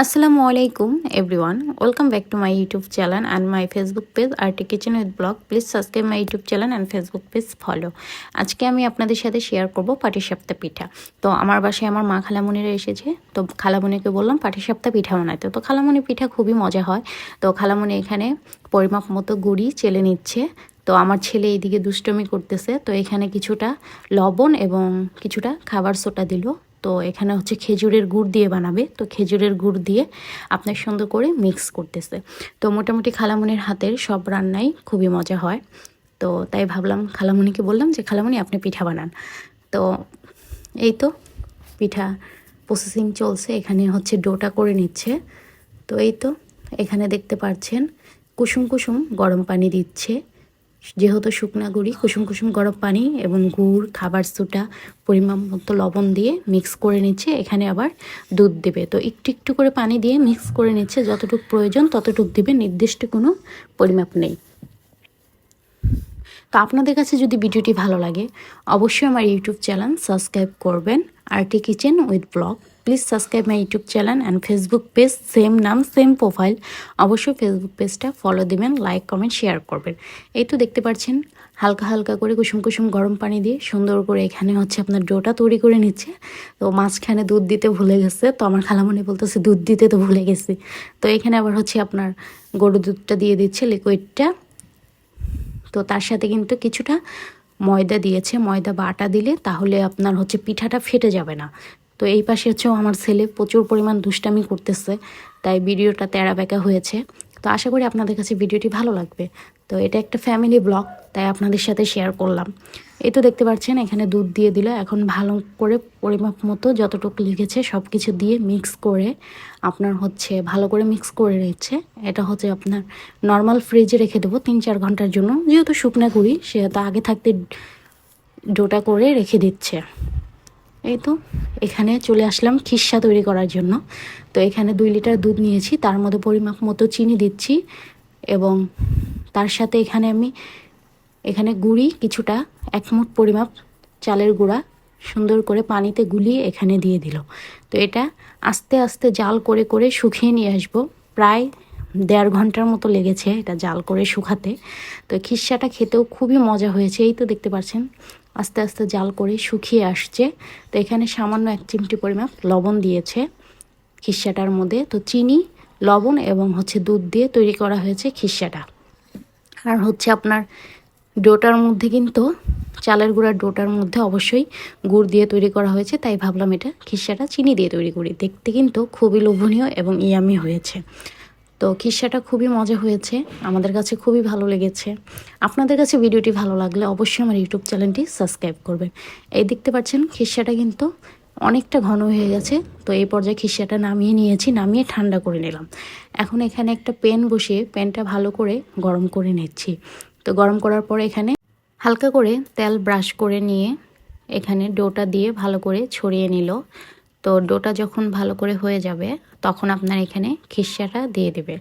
আসসালামু আলাইকুম everyone welcome back to my YouTube channel and my Facebook page RT kitchen with blog please subscribe my YouTube channel and Facebook page follow আজকে আমি আপনাদের সাথে share করব পাটিসাপ্তা পিঠা। তো আমার বাসায় আমার মা খালামণিরা এসেছে। তো খালামণিকে বললাম পাটিসাপ্তা পিঠা বানাইতে তো খালামণি পিঠা খুবই মজা হয়। তো খালামণি এখানে পরিমাপ মতো গুড়ি চেলে নিচ্ছে। তো আমার ছেলে এইদিকে দুষ্টমি করতেছে। তো এখানে কিছুটা লবণ এবং কিছুটা খাবার সোটা দিল। তো এখানে হচ্ছে খেজুরের গুড় দিয়ে বানাবে। তো খেজুরের গুড় দিয়ে আপনার সুন্দর করে মিক্স করতেছে। তো মোটামুটি খালামনির হাতের সব রান্নাই খুবই মজা হয়। তো তাই ভাবলাম খালামণিকে বললাম যে খালামণি আপনি পিঠা বানান। তো এই তো পিঠা প্রসেসিং চলছে। এখানে হচ্ছে ডোটা করে নিচ্ছে। তো এই তো এখানে দেখতে পাচ্ছেন কুসুম কুসুম গরম পানি দিচ্ছে। যেহেতু শুকনা গুঁড়ি, কুসুম কুসুম গরম পানি এবং গুড়, খাবার সুটা পরিমাণ মতো লবণ দিয়ে মিক্স করে নিচ্ছে। এখানে আবার দুধ দেবে। তো একটু একটু করে পানি দিয়ে মিক্স করে নিচ্ছে। যতটুকু প্রয়োজন ততটুকু দিবে। নির্দিষ্ট কোনো পরিমাপ নেই। তো আপনাদের কাছে যদি ভিডিওটি ভালো লাগে, অবশ্যই আমার ইউটিউব চ্যানেল সাবস্ক্রাইব করবেন। RT kitchen with blog. Please subscribe my YouTube channel and Facebook page same নাম সেম প্রোফাইল অবশ্যই ফেসবুক পেজটা ফলো দিবেন লাইক কমেন্ট শেয়ার করবেন। এই তো দেখতে পাচ্ছেন, হালকা হালকা করে কুসুম কুসুম গরম পানি দিয়ে সুন্দর করে এখানে হচ্ছে আপনার ডোটা তৈরি করে নিচ্ছে। তো মাঝখানে দুধ দিতে ভুলে গেছে, তো আমার খালামণি বলতেছে, দুধ দিতে তো ভুলে গেছি। তো এখানে আবার হচ্ছে আপনার গরু দুধটা দিয়ে দিচ্ছে লিকুইডটা তো তার সাথে কিন্তু কিছুটা ময়দা দিয়েছে, ময়দা বা আটা দিলে তাহলে আপনার হচ্ছে পিঠাটা ফেটে যাবে না। তো এই পাশে হচ্ছেও আমার ছেলে প্রচুর পরিমাণ দুষ্টামি করতেছে, তাই ভিডিওটা তেরা বেঁকা হয়েছে। তো আশা করি আপনাদের কাছে ভিডিওটি ভালো লাগবে। তো এটা একটা ফ্যামিলি ব্লগ তাই আপনাদের সাথে শেয়ার করলাম। এই তো দেখতে পাচ্ছেন, এখানে দুধ দিয়ে দিল। এখন ভালো করে পরিমাপ মতো যতটুকু লিখেছে সব কিছু দিয়ে মিক্স করে আপনার হচ্ছে ভালো করে মিক্স করে নিচ্ছে। এটা হচ্ছে আপনার নর্মাল ফ্রিজে রেখে দেবো তিন চার ঘণ্টার জন্য। যেহেতু শুকনা করি সেহেতু আগে থাকতে ডোটা করে রেখে দিচ্ছে। এই তো, এখানে চলে আসলাম খিসা তৈরি করার জন্য। তো এখানে দুই লিটার দুধ নিয়েছি, তার মধ্যে পরিমাপ মতো চিনি দিচ্ছি এবং তার সাথে এখানে আমি, এখানে গুড়ি কিছুটা, এক মুঠ পরিমাপ চালের গুঁড়া সুন্দর করে পানিতে গুলিয়ে এখানে দিয়ে দিল। তো এটা আস্তে আস্তে জাল করে করে শুকিয়ে নিয়ে আসব, প্রায় দেড় ঘণ্টার মতো লেগেছে এটা জাল করে শুকাতে। তো খিসাটা খেতেও খুবই মজা হয়েছে, এই তো দেখতে পাচ্ছেন। আস্তে আস্তে জাল করে শুকিয়ে আসছে। তো এখানে সামান্য এক চিমটি পরিমাপ লবণ দিয়েছে খিসাটার মধ্যে। তো চিনি, লবণ এবং হচ্ছে দুধ দিয়ে তৈরি করা হয়েছে খিসাটা আর হচ্ছে আপনার ডোটার মধ্যে কিন্তু, চালের গুঁড়ার ডোটার মধ্যে অবশ্যই গুড় দিয়ে তৈরি করা হয়েছে। তাই ভাবলাম এটা খিসাটা চিনি দিয়ে তৈরি করি। দেখতে কিন্তু খুবই লোভনীয় এবং ইয়ামি হয়েছে। তো খিসাটা খুবই মজা হয়েছে, আমাদের কাছে খুবই ভালো লেগেছে। আপনাদের কাছে ভিডিওটি ভালো লাগলে অবশ্যই আমার ইউটিউব চ্যানেলটি সাবস্ক্রাইব করবেন। এই দেখতে পাচ্ছেন খিসাটা কিন্তু অনেকটা ঘন হয়ে গেছে, তো এই পর্যায়ে খিসাটা নামিয়ে নিয়েছি, নামিয়ে ঠান্ডা করে নিলাম। এখন এখানে একটা পেন বসিয়ে পেনটা ভালো করে গরম করে নিচ্ছি। তো গরম করার পরে এখানে হালকা করে তেল ব্রাশ করে নিয়ে এখানে ডোটা দিয়ে ভালো করে ছড়িয়ে নিল। তো ডোটা যখন ভালো করে হয়ে যাবে, তখন আপনার এখানে খিসাটা দিয়ে দেবে।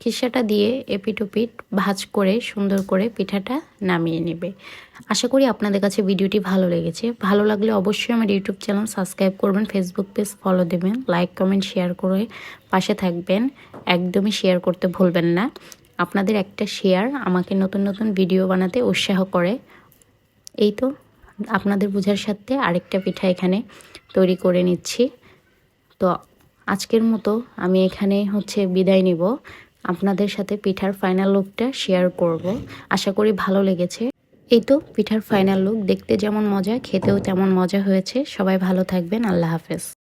খিসাটা দিয়ে এপিটোপিট ভাজ করে, সুন্দর করে পিঠাটা নামিয়ে নেবে। আশা করি আপনাদের কাছে ভিডিওটি ভালো লেগেছে। ভালো লাগলে অবশ্যই আমার ইউটিউব চ্যানেল সাবস্ক্রাইব করবেন, ফেসবুক পেজ ফলো দেবেন, লাইক, কমেন্ট, শেয়ার করে পাশে থাকবেন। একদমই শেয়ার করতে ভুলবেন না। আপনাদের একটা শেয়ার আমাকে নতুন নতুন ভিডিও বানাতে উৎসাহ করে। এই তো। আপনাদের বোঝার সাথে আরেকটা পিঠা এখানে তৈরি করে নিচ্ছি। তো আজকের মতো আমি এখানে হচ্ছে বিদায় নিব। আপনাদের সাথে পিঠার ফাইনাল লুকটা শেয়ার করব। আশা করি ভালো লেগেছে। এই তো পিঠার ফাইনাল লুক দেখতে যেমন মজা, খেতেও তেমন মজা হয়েছে। সবাই ভালো থাকবেন। আল্লাহ হাফেজ।